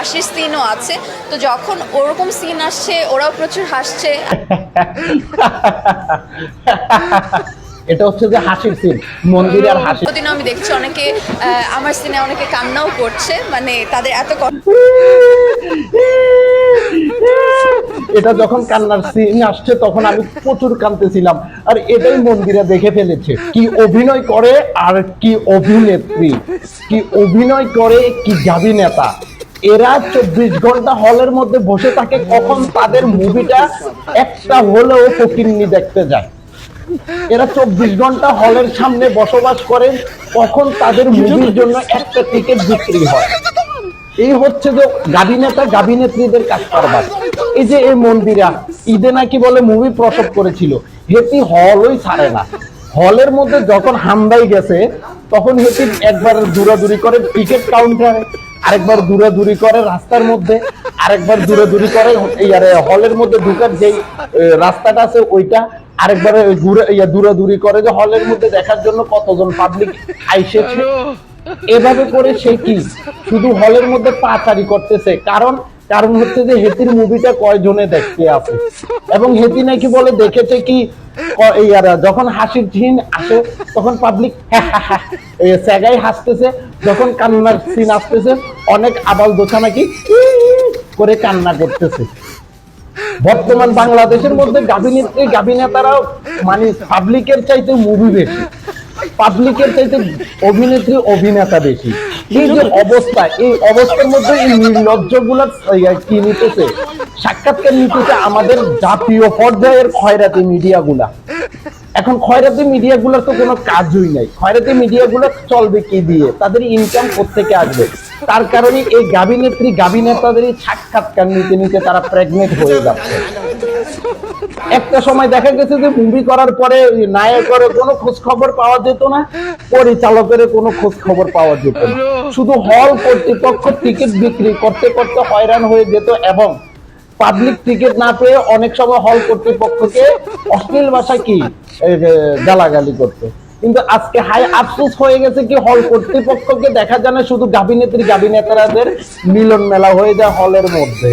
হাসির সিনও আছে। তো যখন ওরকম সিন আসছে ওরাও প্রচুর হাসছে। এটা হচ্ছে যে হাসির সিন মন্দিরে আর হাসি। প্রতিদিন আমি দেখছি অনেকে আমার সিনে অনেকে কান্নাও করছে। মানে তাদের এত এটা যখন কান্নার সিন আসছে তখন আমি প্রচুর কাঁদতেছিলাম। আর এটাই মন্দিরে দেখে ফেলেছে। কি অভিনয় করে আর কি অভিনেত্রী। কি অভিনয় করে কি জাবি নেতা। এরা চব্বিশ ঘণ্টা হলের মধ্যে বসে থাকে, কখন তাদের মুভিটা একটা হলেও ফকিরনি দেখতে যায়। এরা চব্বিশ ঘণ্টা হলের সামনে বসবাস করেন কখন তাদের মুভির জন্য একটা টিকিট বিক্রি হয়। এই হচ্ছে যে গাবি নেতা, গাবি নেত্রীদের কাজ করবার। এই যে এই মন্দিরা, ঈদে নাকি বলে মুভি প্রসব করেছিল। হেতি হলই ছাড়ে না। হলের মধ্যে যখন হামদাই গেছে, তখন হেতি একবার দূরাদূরি করে টিকিট কাউন্টারে আরেকবার দূরাদূরি করে রাস্তার মধ্যে, আরেকবার দূরাদূরি করে হলের মধ্যে ঢুকার যেই রাস্তাটা আছে ওইটা, আরেকবার ঘুরে, ইয়া করে যে হলের মধ্যে দেখার জন্য কতজন পাবলিক আইসেছে। এভাবে করে সে কি? শুধু হলের মধ্যে পাচারি করতেছে। কারণ কারণ হচ্ছে যে হেতির মুভিটা কয়জনে দেখতে আছে? এবং হেতি নাকি বলে দেখেছে কি যখন হাসির সিন আসে, তখন পাবলিক স্যাগাই হাসতেছে, যখন কান্নার সিন আসতেছে, অনেক আবাল দোষা নাকি করে কান্না করতেছে। বর্তমান বাংলাদেশের মধ্যে গাভিনেত্রী গাভিনেতারাও মানে পাবলিকের চাইতে মুভি বেশি। পাবলিকের চাইতে অভিনেত্রী, অভিনেতা বেশি। এই যে অবস্থা, এই অবস্থার মধ্যে এই নির্লজ্জগুলা কি নিতেছে? সাক্ষাৎকার নিতেছে আমাদের জাতীয় পর্যায়ের খয়রাতি মিডিয়া গুলা এখন খয়রাতি মিডিয়া গুলোর তো কোনো কাজই নাই। খয়রাতি মিডিয়া গুলো চলবে কি দিয়ে? তাদের ইনকাম থেকে আসবে? তার কারণে এই গাবি নেত্রী, গাবি নেতাদের এই সাক্ষাৎকার নিতে নিতে তারা প্রেগনেন্ট হয়ে যাচ্ছে। একটা সময় দেখা গেছে যে মুভি করার পরে নায়কের কোনো খোঁজ খবর পাওয়া যেত না, পরিচালকের কোনো খোঁজ খবর পাওয়া যেত না। শুধু হল কর্তৃপক্ষ টিকিট বিক্রি করতে করতে হয়রান হয়ে যেত এবং পাবলিক টিকিট না পেয়ে অনেক সময় হল কর্তৃপক্ষকে অশ্লীল ভাষা কি? গালাগালি করতে। কিন্তু আজকে হাই আফসোস হয়ে গেছে কি হল কর্তৃপক্ষকে দেখা যায় না, শুধু গাবিনেত্রী গাবিনেতারাদের মিলন মেলা হয়ে যায় হলের মধ্যে।